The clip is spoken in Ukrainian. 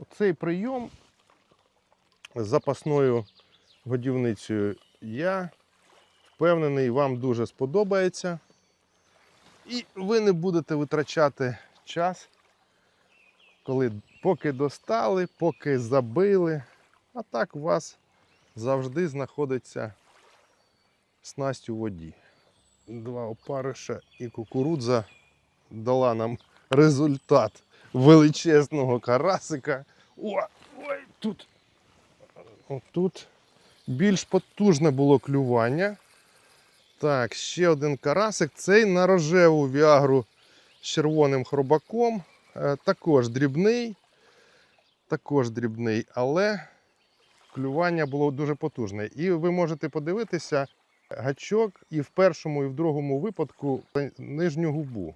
Оцей прийом з запасною годівницею я впевнений, вам дуже сподобається. І ви не будете витрачати час, коли поки достали, поки забили. А так у вас завжди знаходиться снасть у воді. Два опариша і кукурудза дала нам результат величезного карасика. О, ой, тут. Тут більш потужне було клювання. Так, ще один карасик. Цей на рожеву віагру з червоним хробаком. Е, Також дрібний. Також дрібний, але клювання було дуже потужне. І ви можете подивитися гачок і в першому, і в другому випадку нижню губу.